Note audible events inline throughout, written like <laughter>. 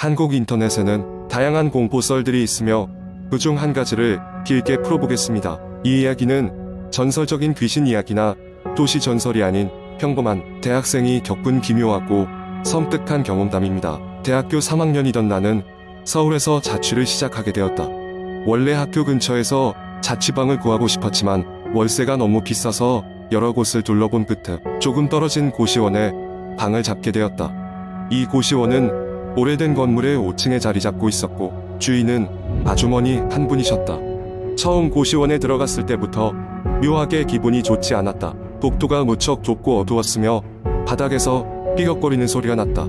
한국 인터넷에는 다양한 공포 썰들이 있으며 그 중 한 가지를 길게 풀어보겠습니다. 이 이야기는 전설적인 귀신 이야기나 도시 전설이 아닌 평범한 대학생이 겪은 기묘하고 섬뜩한 경험담입니다. 대학교 3학년이던 나는 서울에서 자취를 시작하게 되었다. 원래 학교 근처에서 자취방을 구하고 싶었지만 월세가 너무 비싸서 여러 곳을 둘러본 끝에 조금 떨어진 고시원에 방을 잡게 되었다. 이 고시원은 오래된 건물의 5층에 자리 잡고 있었고 주인은 아주머니 한 분이셨다. 처음 고시원에 들어갔을 때부터 묘하게 기분이 좋지 않았다. 복도가 무척 좁고 어두웠으며 바닥에서 삐걱거리는 소리가 났다.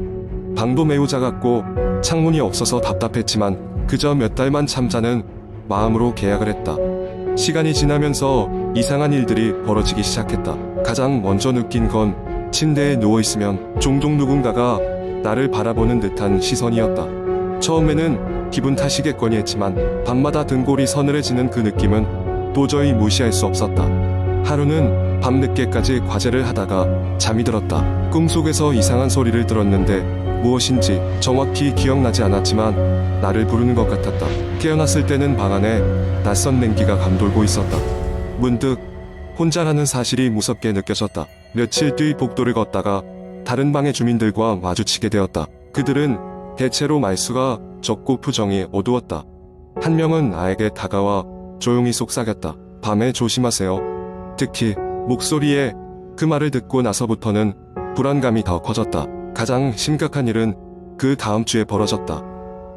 방도 매우 작았고 창문이 없어서 답답했지만 그저 몇 달만 참자는 마음으로 계약을 했다. 시간이 지나면서 이상한 일들이 벌어지기 시작했다. 가장 먼저 느낀 건 침대에 누워있으면 종종 누군가가 나를 바라보는 듯한 시선이었다. 처음에는 기분 탓이겠거니 했지만 밤마다 등골이 서늘해지는 그 느낌은 도저히 무시할 수 없었다. 하루는 밤늦게까지 과제를 하다가 잠이 들었다. 꿈속에서 이상한 소리를 들었는데 무엇인지 정확히 기억나지 않았지만 나를 부르는 것 같았다. 깨어났을 때는 방 안에 낯선 냉기가 감돌고 있었다. 문득 혼자라는 사실이 무섭게 느껴졌다. 며칠 뒤 복도를 걷다가 다른 방의 주민들과 마주치게 되었다. 그들은 대체로 말수가 적고 표정이 어두웠다. 한 명은 나에게 다가와 조용히 속삭였다. 밤에 조심하세요. 특히 목소리에 그 말을 듣고 나서부터는 불안감이 더 커졌다. 가장 심각한 일은 그 다음 주에 벌어졌다.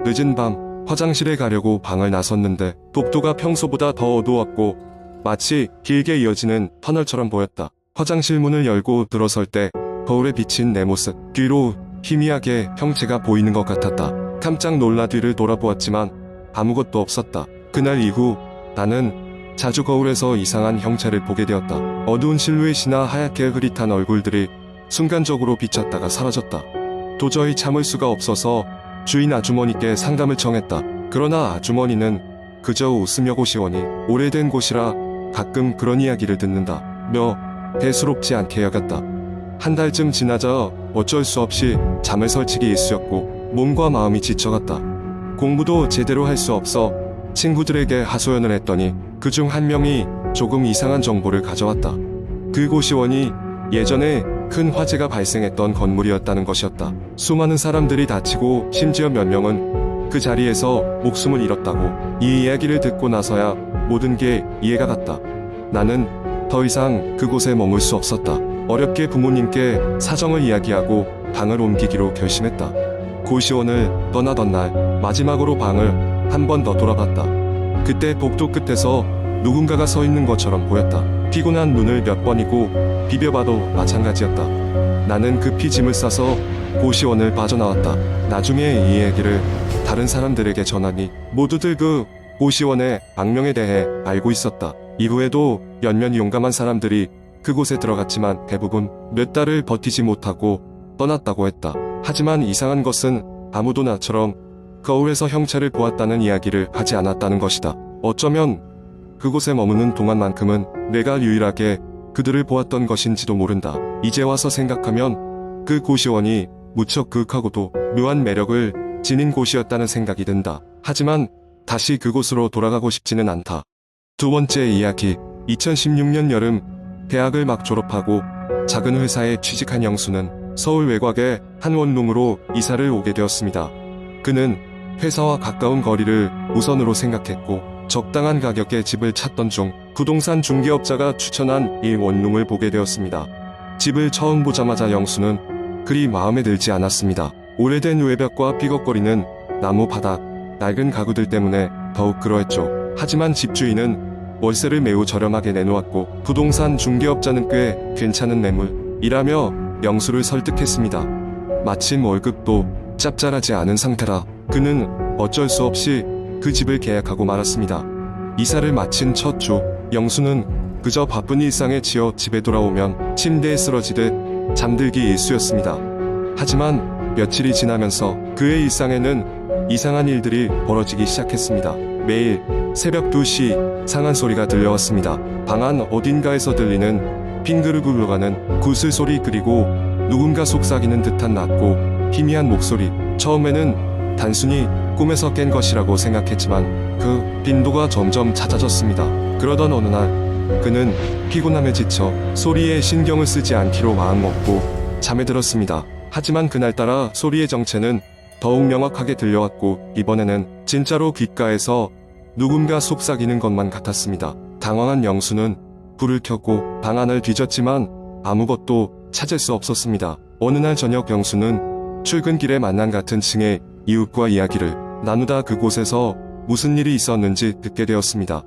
늦은 밤 화장실에 가려고 방을 나섰는데 복도가 평소보다 더 어두웠고 마치 길게 이어지는 터널처럼 보였다. 화장실 문을 열고 들어설 때 거울에 비친 내 모습 뒤로 희미하게 형체가 보이는 것 같았다. 깜짝 놀라 뒤를 돌아보았지만 아무것도 없었다. 그날 이후 나는 자주 거울에서 이상한 형체를 보게 되었다. 어두운 실루엣이나 하얗게 흐릿한 얼굴들이 순간적으로 비쳤다가 사라졌다. 도저히 참을 수가 없어서 주인 아주머니께 상담을 청했다. 그러나 아주머니는 그저 웃으며 고시원이 오래된 곳이라 가끔 그런 이야기를 듣는다. 며 대수롭지 않게 여겼다. 한 달쯤 지나자 어쩔 수 없이 잠을 설치기 일쑤였고 몸과 마음이 지쳐갔다. 공부도 제대로 할 수 없어 친구들에게 하소연을 했더니 그 중 한 명이 조금 이상한 정보를 가져왔다. 그 고시원이 예전에 큰 화재가 발생했던 건물이었다는 것이었다. 수많은 사람들이 다치고 심지어 몇 명은 그 자리에서 목숨을 잃었다고 이 이야기를 듣고 나서야 모든 게 이해가 갔다. 나는 더 이상 그곳에 머물 수 없었다. 어렵게 부모님께 사정을 이야기하고 방을 옮기기로 결심했다. 고시원을 떠나던 날 마지막으로 방을 한 번 더 돌아봤다. 그때 복도 끝에서 누군가가 서 있는 것처럼 보였다. 피곤한 눈을 몇 번이고 비벼봐도 마찬가지였다. 나는 급히 짐을 싸서 고시원을 빠져나왔다. 나중에 이 얘기를 다른 사람들에게 전하니 모두들 그 고시원의 악명에 대해 알고 있었다. 이후에도 몇몇 용감한 사람들이 그곳에 들어갔지만 대부분 몇 달을 버티지 못하고 떠났다고 했다. 하지만 이상한 것은 아무도 나처럼 거울에서 형체를 보았다는 이야기를 하지 않았다는 것이다. 어쩌면 그곳에 머무는 동안만큼은 내가 유일하게 그들을 보았던 것인지도 모른다. 이제 와서 생각하면 그 고시원이 무척 그윽하고도 묘한 매력을 지닌 곳이었다는 생각이 든다. 하지만 다시 그곳으로 돌아가고 싶지는 않다. 두 번째 이야기. 2016년 여름 대학을 막 졸업하고 작은 회사에 취직한 영수는 서울 외곽의 한 원룸으로 이사를 오게 되었습니다. 그는 회사와 가까운 거리를 우선으로 생각했고 적당한 가격에 집을 찾던 중 부동산 중개업자가 추천한 이 원룸을 보게 되었습니다. 집을 처음 보자마자 영수는 그리 마음에 들지 않았습니다. 오래된 외벽과 삐걱거리는 나무 바닥, 낡은 가구들 때문에 더욱 그러했죠. 하지만 집주인은 월세를 매우 저렴하게 내놓았고 부동산 중개업자는 꽤 괜찮은 매물이라며 영수를 설득했습니다. 마침 월급도 짭짤하지 않은 상태라 그는 어쩔 수 없이 그 집을 계약하고 말았습니다. 이사를 마친 첫 주, 영수는 그저 바쁜 일상에 지어 집에 돌아오면 침대에 쓰러지듯 잠들기 일쑤였습니다. 하지만 며칠이 지나면서 그의 일상에는 이상한 일들이 벌어지기 시작했습니다. 매일 새벽 2시 상한 소리가 들려왔습니다. 방 안 어딘가에서 들리는 빙그르 굴러가는 구슬 소리 그리고 누군가 속삭이는 듯한 낮고 희미한 목소리. 처음에는 단순히 꿈에서 깬 것이라고 생각했지만 그 빈도가 점점 잦아졌습니다. 그러던 어느 날 그는 피곤함에 지쳐 소리에 신경을 쓰지 않기로 마음먹고 잠에 들었습니다. 하지만 그날따라 소리의 정체는 더욱 명확하게 들려왔고 이번에는 진짜로 귓가에서 누군가 속삭이는 것만 같았습니다. 당황한 영수는 불을 켰고 방 안을 뒤졌지만 아무것도 찾을 수 없었습니다. 어느 날 저녁 영수는 출근길에 만난 같은 층의 이웃과 이야기를 나누다 그곳에서 무슨 일이 있었는지 듣게 되었습니다.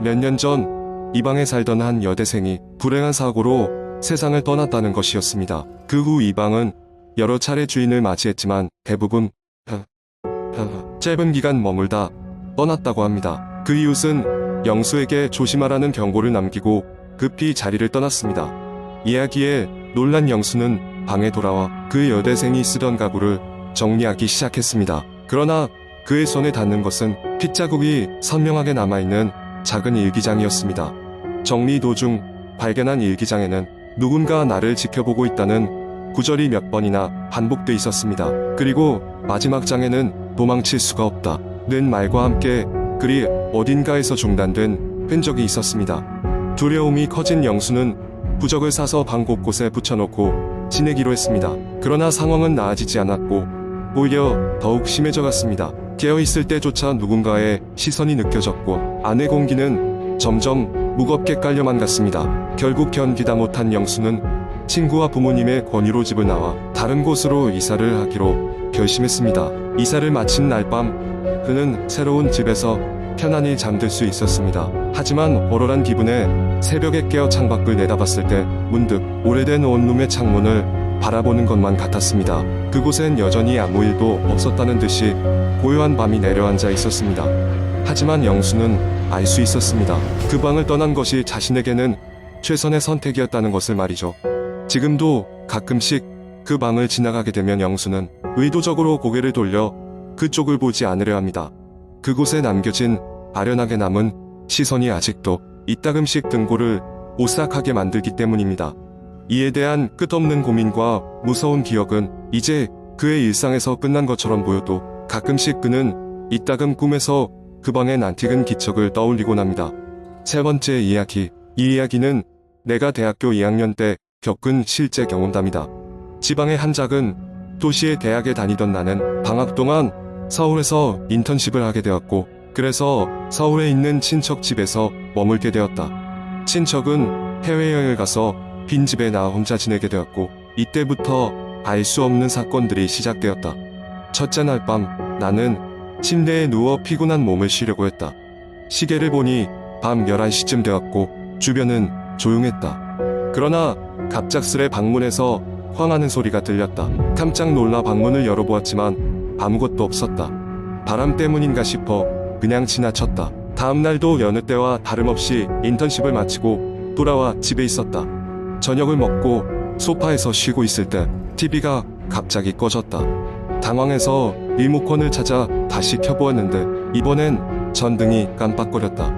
몇 년 전 이 방에 살던 한 여대생이 불행한 사고로 세상을 떠났다는 것이었습니다. 그 후 이 방은 여러 차례 주인을 맞이했지만 대부분 <laughs> 짧은 기간 머물다 떠났다고 합니다. 그 이웃은 영수에게 조심하라는 경고를 남기고 급히 자리를 떠났습니다. 이야기에 놀란 영수는 방에 돌아와 그 여대생이 쓰던 가구를 정리하기 시작했습니다. 그러나 그의 손에 닿는 것은 핏자국이 선명하게 남아있는 작은 일기장이었습니다. 정리 도중 발견한 일기장에는 누군가 나를 지켜보고 있다는 구절이 몇 번이나 반복돼 있었습니다. 그리고 마지막 장에는 도망칠 수가 없다. 는 말과 함께 글이 어딘가에서 중단된 흔적이 있었습니다. 두려움이 커진 영수는 부적을 사서 방 곳곳에 붙여놓고 지내기로 했습니다. 그러나 상황은 나아지지 않았고 오히려 더욱 심해져 갔습니다. 깨어있을 때조차 누군가의 시선이 느껴졌고 안의 공기는 점점 무겁게 깔려만 갔습니다. 결국 견디다 못한 영수는 친구와 부모님의 권유로 집을 나와 다른 곳으로 이사를 하기로 결심했습니다. 이사를 마친 날 밤 그는 새로운 집에서 편안히 잠들 수 있었습니다. 하지만 얼얼한 기분에 새벽에 깨어 창밖을 내다봤을 때 문득 오래된 원룸의 창문을 바라보는 것만 같았습니다. 그곳엔 여전히 아무 일도 없었다는 듯이 고요한 밤이 내려앉아 있었습니다. 하지만 영수는 알 수 있었습니다. 그 방을 떠난 것이 자신에게는 최선의 선택이었다는 것을 말이죠. 지금도 가끔씩 그 방을 지나가게 되면 영수는 의도적으로 고개를 돌려 그쪽을 보지 않으려 합니다. 그곳에 남겨진 아련하게 남은 시선이 아직도 이따금씩 등골을 오싹하게 만들기 때문입니다. 이에 대한 끝없는 고민과 무서운 기억은 이제 그의 일상에서 끝난 것처럼 보여도 가끔씩 그는 이따금 꿈에서 그 방의 난티근 기척을 떠올리곤 합니다. 세 번째 이야기. 이 이야기는 내가 대학교 2학년 때 겪은 실제 경험담이다. 지방의 한 작은 도시의 대학에 다니던 나는 방학 동안 서울에서 인턴십을 하게 되었고, 그래서 서울에 있는 친척 집에서 머물게 되었다. 친척은 해외여행을 가서 빈집에 나 혼자 지내게 되었고, 이때부터 알 수 없는 사건들이 시작되었다. 첫째 날 밤, 나는 침대에 누워 피곤한 몸을 쉬려고 했다. 시계를 보니 밤 11시쯤 되었고, 주변은 조용했다. 그러나 갑작스레 방문에서 황하는 소리가 들렸다. 깜짝 놀라 방문을 열어보았지만 아무것도 없었다. 바람 때문인가 싶어 그냥 지나쳤다. 다음날도 여느 때와 다름없이 인턴십을 마치고 돌아와 집에 있었다. 저녁을 먹고 소파에서 쉬고 있을 때 TV가 갑자기 꺼졌다. 당황해서 리모컨을 찾아 다시 켜보았는데 이번엔 전등이 깜빡거렸다.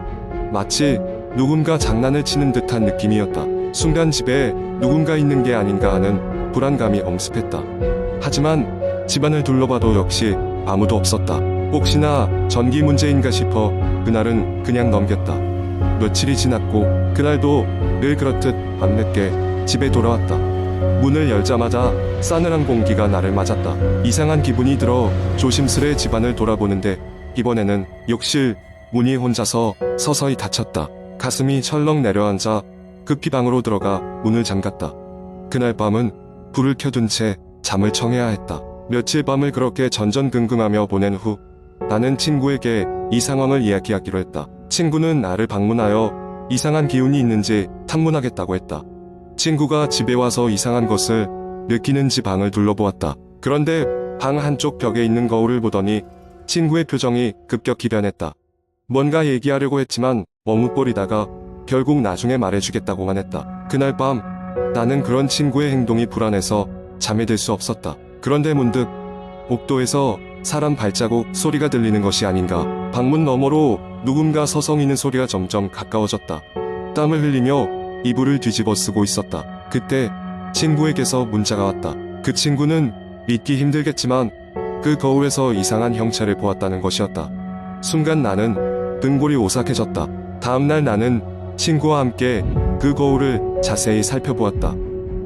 마치 누군가 장난을 치는 듯한 느낌이었다. 순간 집에 누군가 있는 게 아닌가 하는 불안감이 엄습했다. 하지만 집안을 둘러봐도 역시 아무도 없었다. 혹시나 전기 문제인가 싶어 그날은 그냥 넘겼다. 며칠이 지났고 그날도 늘 그렇듯 밤늦게 집에 돌아왔다. 문을 열자마자 싸늘한 공기가 나를 맞았다. 이상한 기분이 들어 조심스레 집안을 돌아보는데 이번에는 욕실 문이 혼자서 서서히 닫혔다. 가슴이 철렁 내려앉아 급히 방으로 들어가 문을 잠갔다. 그날 밤은 불을 켜둔 채 잠을 청해야 했다. 며칠 밤을 그렇게 전전긍긍하며 보낸 후 나는 친구에게 이 상황을 이야기하기로 했다. 친구는 나를 방문하여 이상한 기운이 있는지 탐문하겠다고 했다. 친구가 집에 와서 이상한 것을 느끼는지 방을 둘러보았다. 그런데 방 한쪽 벽에 있는 거울을 보더니 친구의 표정이 급격히 변했다. 뭔가 얘기하려고 했지만 머뭇거리다가 결국 나중에 말해주겠다고만 했다. 그날 밤 나는 그런 친구의 행동이 불안해서 잠에 들수 없었다. 그런데 문득 복도에서 사람 발자국 소리가 들리는 것이 아닌가. 방문 너머로 누군가 서성이는 소리가 점점 가까워졌다. 땀을 흘리며 이불을 뒤집어 쓰고 있었다. 그때 친구에게서 문자가 왔다. 그 친구는 믿기 힘들겠지만 그 거울에서 이상한 형체를 보았다는 것이었다. 순간 나는 등골이 오싹해졌다. 다음날 나는 친구와 함께 그 거울을 자세히 살펴보았다.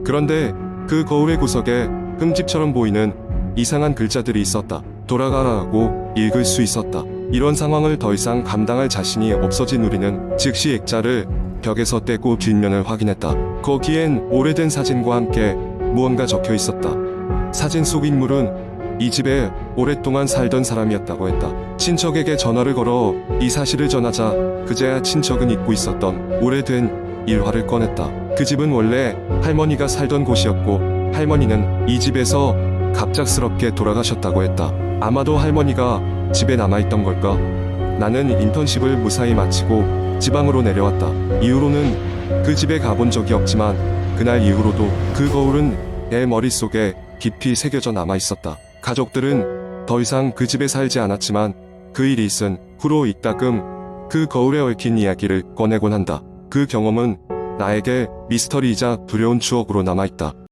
그런데 그 거울의 구석에 흠집처럼 보이는 이상한 글자들이 있었다. 돌아가라고 읽을 수 있었다. 이런 상황을 더 이상 감당할 자신이 없어진 우리는 즉시 액자를 벽에서 떼고 뒷면을 확인했다. 거기엔 오래된 사진과 함께 무언가 적혀 있었다. 사진 속 인물은 이 집에 오랫동안 살던 사람이었다고 했다. 친척에게 전화를 걸어 이 사실을 전하자 그제야 친척은 잊고 있었던 오래된 일화를 꺼냈다. 그 집은 원래 할머니가 살던 곳이었고 할머니는 이 집에서 갑작스럽게 돌아가셨다고 했다. 아마도 할머니가 집에 남아있던 걸까? 나는 인턴십을 무사히 마치고 지방으로 내려왔다. 이후로는 그 집에 가본 적이 없지만 그날 이후로도 그 거울은 내 머릿속에 깊이 새겨져 남아 있었다. 가족들은 더 이상 그 집에 살지 않았지만 그 일이 있은 후로 이따금 그 거울에 얽힌 이야기를 꺼내곤 한다. 그 경험은 나에게 미스터리이자 두려운 추억으로 남아있다.